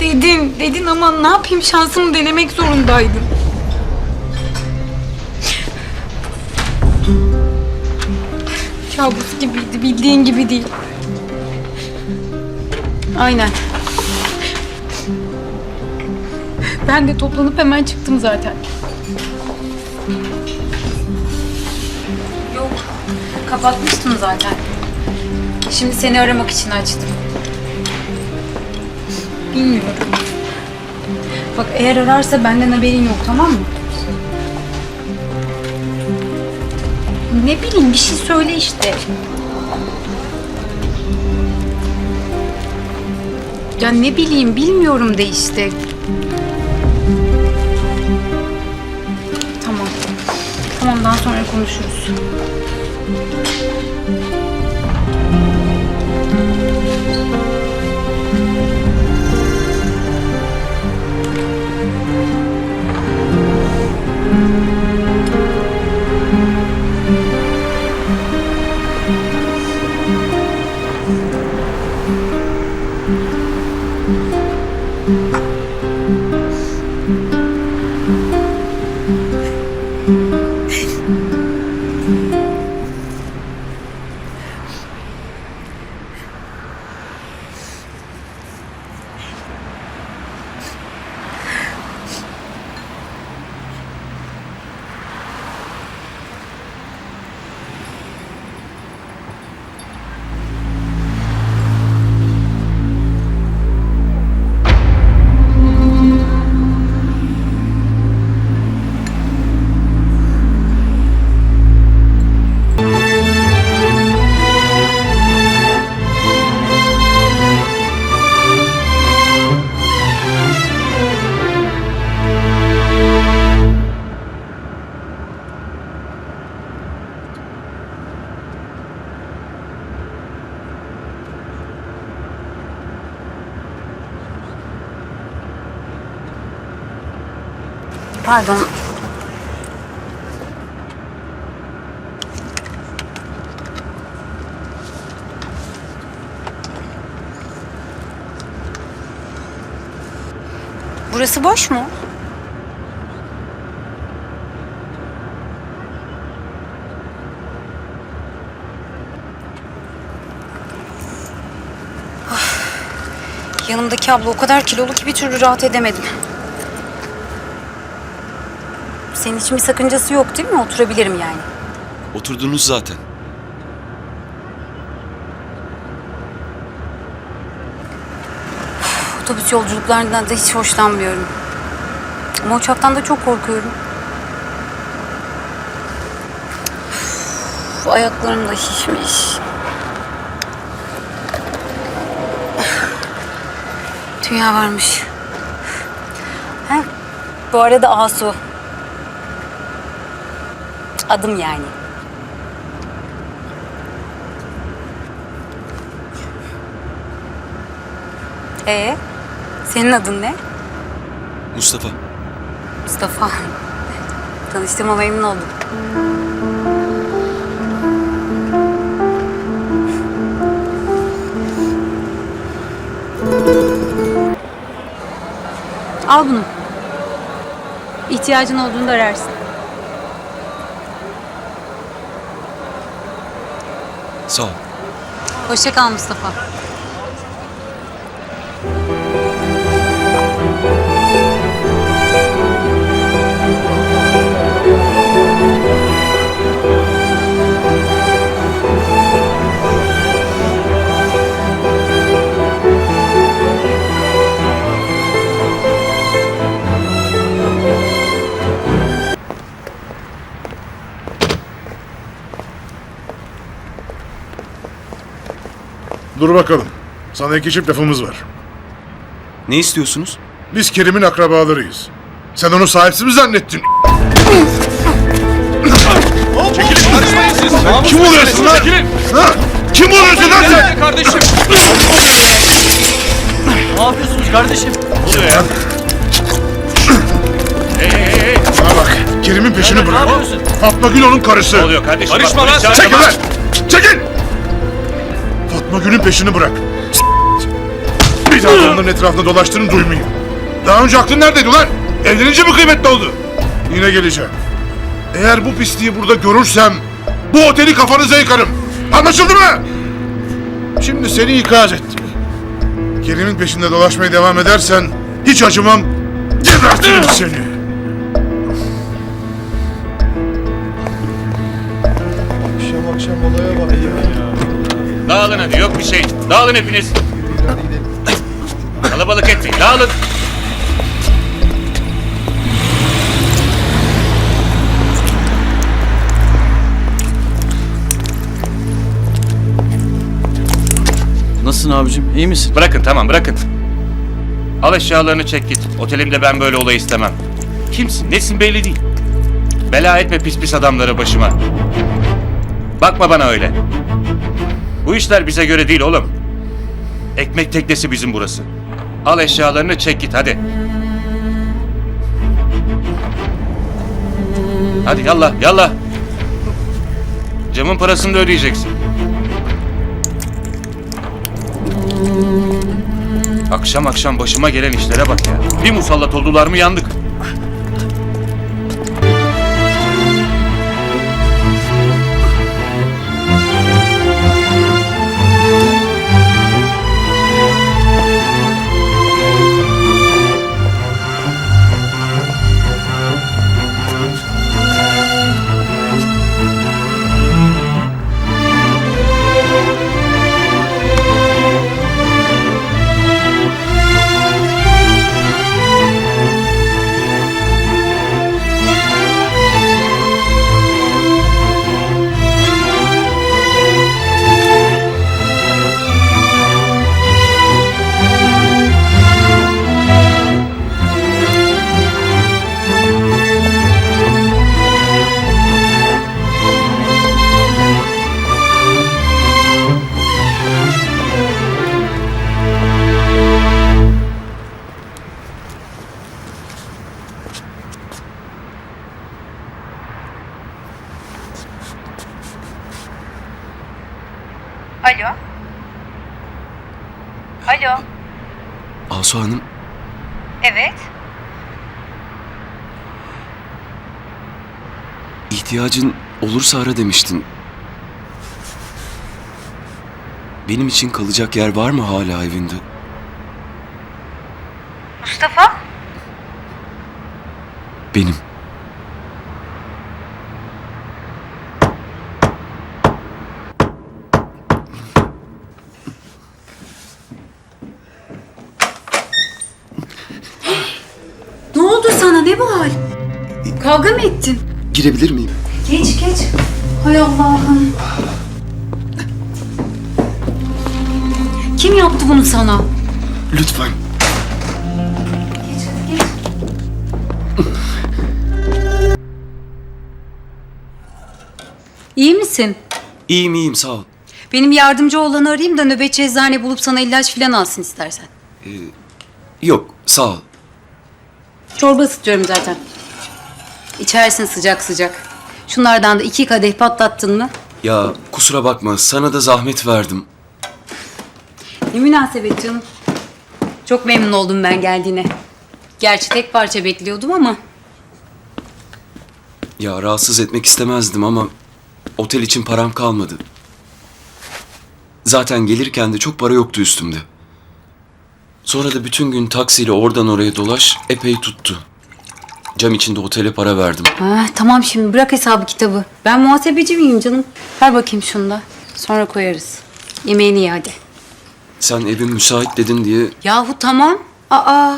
Dedin, dedin ama ne yapayım şansımı denemek zorundaydım. Kabus gibiydi, bildiğin gibi değil. Aynen. Ben de toplanıp hemen çıktım zaten. Yok, kapatmıştım zaten. Şimdi seni aramak için açtım. Bilmiyorum. Bak eğer ararsa benden haberin yok tamam mı? Ne bileyim bir şey söyle işte. Ya ne bileyim bilmiyorum de işte. Tamam. Tamam daha sonra konuşuruz. Pardon. Burası boş mu? Ah, Yanımdaki abla o kadar kilolu ki bir türlü rahat edemedim. Senin için bir sakıncası yok değil mi? Oturabilirim yani. Oturdunuz zaten. Otobüs yolculuklarından da hiç hoşlanmıyorum. Ama uçaktan da çok korkuyorum. Üf, ayaklarım da şişmiş. Dünya varmış. Ha, bu arada Asu. Adım yani. Ee, senin adın ne? Mustafa. Mustafa. Tanıştığıma memnun oldum. Al bunu. İhtiyacın olduğunda ararsın. Sağ ol. Mustafa. Dur bakalım. Sana iki çift lafımız var. Ne istiyorsunuz? Biz Kerim'in akrabalarıyız. Sen onu sahipsiz mi zannettin? Kim oluyorsun lan? Ha? Kim oluyorsun lan sen? Kardeşim. ne yapıyorsunuz kardeşim? Bana bak. Kerim'in peşini Ne bırak. yapıyorsun? Fatma Gül onun karısı. kardeşim? Karışma lan sen. Çekil lan! Çekil! Bugünün peşini bırak. Bir daha da onların etrafında dolaştığını duymayayım. Daha önce aklın neredeydi ulan? Evlenince mi kıymetli oldu? Yine geleceğim. Eğer bu pisliği burada görürsem bu oteli kafanıza yıkarım. Anlaşıldı mı? Şimdi seni ikaz ettim. Kerim'in peşinde dolaşmaya devam edersen hiç acımam. Gebertirim seni. Akşam akşam olaya bak ya. Dağılın hadi yok bir şey. Dağılın hepiniz. Kalabalık etmeyin. Dağılın. Nasılsın abicim? İyi misin? Bırakın tamam bırakın. Al eşyalarını çek git. Otelimde ben böyle olay istemem. Kimsin nesin belli değil. Bela etme pis pis adamları başıma. Bakma bana öyle. Bu işler bize göre değil oğlum. Ekmek teknesi bizim burası. Al eşyalarını çek git hadi. Hadi yallah yallah. Camın parasını da ödeyeceksin. Akşam akşam başıma gelen işlere bak ya. Bir musallat oldular mı yandık. Alo. Alo. Asu Hanım, Evet. ihtiyacın olursa ara demiştin. Benim için kalacak yer var mı hala evinde? Mustafa? Benim. Ne oldu sana? Ne bu hal? Kavga mı ettin? Girebilir miyim? Geç geç. Hay Allah'ım. Kim yaptı bunu sana? Lütfen. Geç hadi geç. İyi misin? İyiyim iyiyim sağ ol. Benim yardımcı olanı arayayım da nöbetçi eczane bulup sana ilaç falan alsın istersen. Yok sağ ol. Çorba ısıtıyorum zaten. İçersin sıcak sıcak. Şunlardan da iki kadeh patlattın mı? Ya kusura bakma sana da zahmet verdim. Ne münasebet canım. Çok memnun oldum ben geldiğine. Gerçi tek parça bekliyordum ama Ya rahatsız etmek istemezdim ama otel için param kalmadı. Zaten gelirken de çok para yoktu üstümde. Sonra da bütün gün taksiyle oradan oraya dolaş epey tuttu. Cam içinde otele para verdim. Ha, tamam şimdi bırak hesabı kitabı. Ben muhasebeci miyim canım? Ver bakayım şunu da. Sonra koyarız. Yemeğini ye hadi. Sen evin müsait dedin diye Yahu tamam. Aa.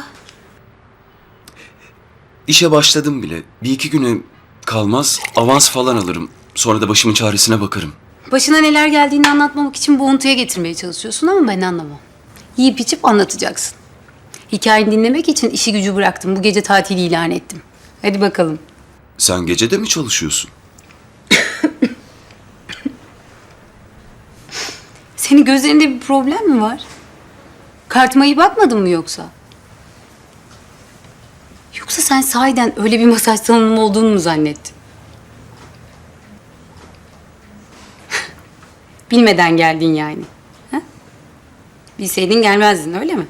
işe başladım bile. Bir iki güne kalmaz avans falan alırım. Sonra da başımın çaresine bakarım. Başına neler geldiğini anlatmamak için bu untuya getirmeye çalışıyorsun ama ben anlamam. Yiyip içip anlatacaksın. Hikayeni dinlemek için işi gücü bıraktım. Bu gece tatil ilan ettim. Hadi bakalım. Sen gece de mi çalışıyorsun? Senin gözlerinde bir problem mi var? Kartıma iyi bakmadın mı yoksa? Yoksa sen sahiden öyle bir masaj salonum olduğunu mu zannettin? Bilmeden geldin yani. Ha? Bilseydin gelmezdin öyle mi?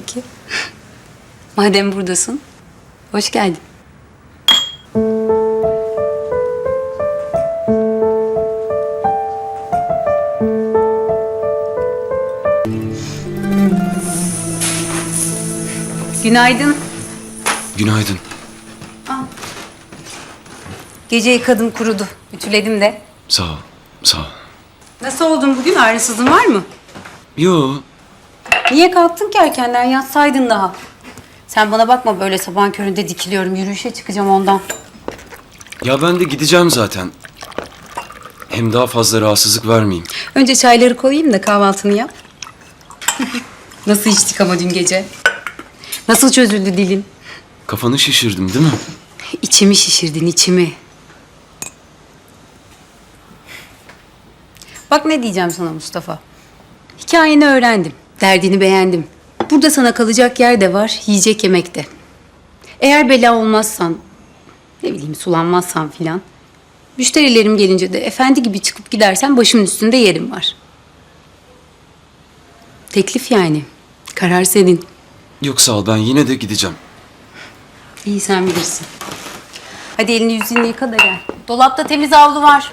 Peki. Madem buradasın, hoş geldin. Günaydın. Günaydın. Gece yıkadım kurudu. Ütüledim de. Sağ ol. Sağ ol. Nasıl oldun bugün? Ağrısızın var mı? Yo. Niye kalktın ki erkenden yatsaydın daha? Sen bana bakma böyle sabahın köründe dikiliyorum. Yürüyüşe çıkacağım ondan. Ya ben de gideceğim zaten. Hem daha fazla rahatsızlık vermeyeyim. Önce çayları koyayım da kahvaltını yap. Nasıl içtik ama dün gece? Nasıl çözüldü dilin? Kafanı şişirdim değil mi? İçimi şişirdin içimi. Bak ne diyeceğim sana Mustafa. Hikayeni öğrendim. Derdini beğendim. Burada sana kalacak yer de var, yiyecek yemek de. Eğer bela olmazsan, ne bileyim sulanmazsan filan. Müşterilerim gelince de efendi gibi çıkıp gidersen başımın üstünde yerim var. Teklif yani. Karar senin. Yok sağ ol ben yine de gideceğim. İyi sen bilirsin. Hadi elini yüzünü yıka da gel. Dolapta temiz havlu var.